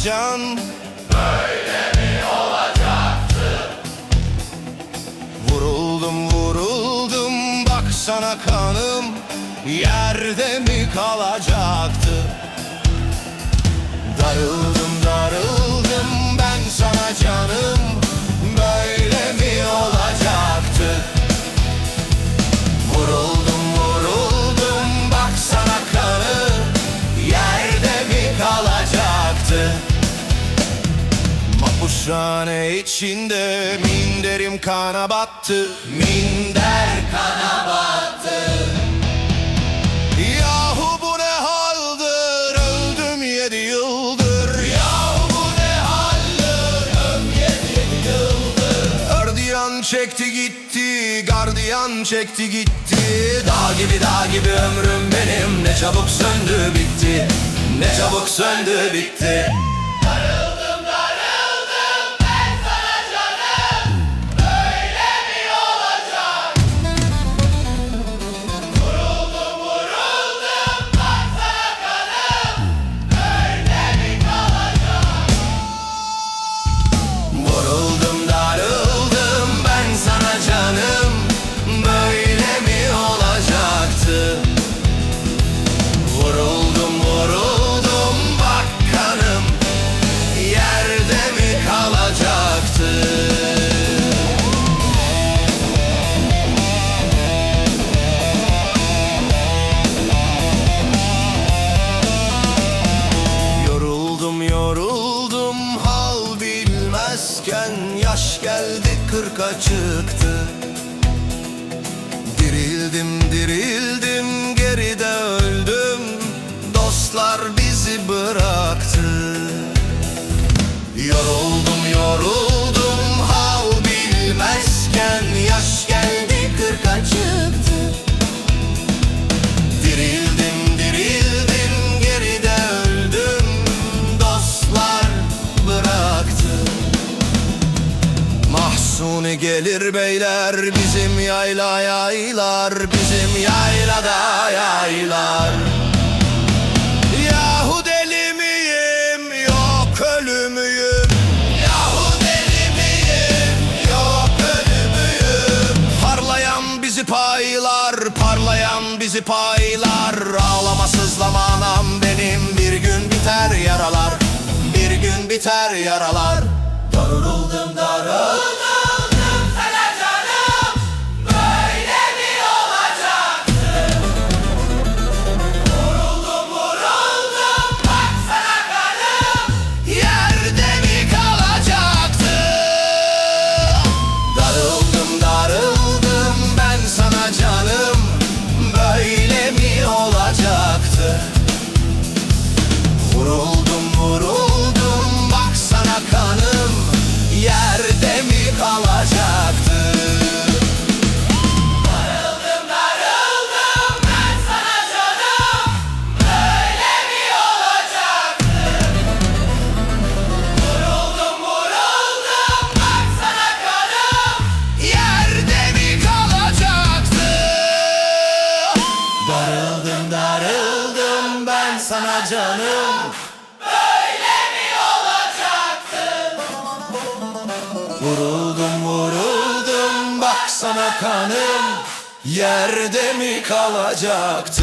olacaksın Böyle mi olacaktı? Vuruldum vuruldum. Baksana kanım Yerde mi kalacaktı? Darıldım darıldım. Mapushane içinde minderim kana battı Minder kana battı Yahu bu ne haldir öldüm yedi yıldır. Yahu bu ne haldir öldüm yedi yıldır. Gardiyan çekti gitti gardiyan çekti gitti. Dağ gibi dağ gibi ömrüm benim. Ne çabuk söndü bitti. Ne çabuk söndü bitti. Darıldım geldi kırka çıktı Mahsuni gelir beyler bizim yayla yaylar Bizim yaylada yaylar. Yahu deli miyim? Yok ölümüyüm Yahu deli miyim? Yok ölümüyüm Parlayan bizi paylar parlayan bizi paylar. Ağlama sızlama anam benim. Bir gün biter yaralar Bir gün biter yaralar. Darıldım canım Böyle mi olacaktı? Vuruldum vuruldum bak sana kanım Yerde mi kalacaktı?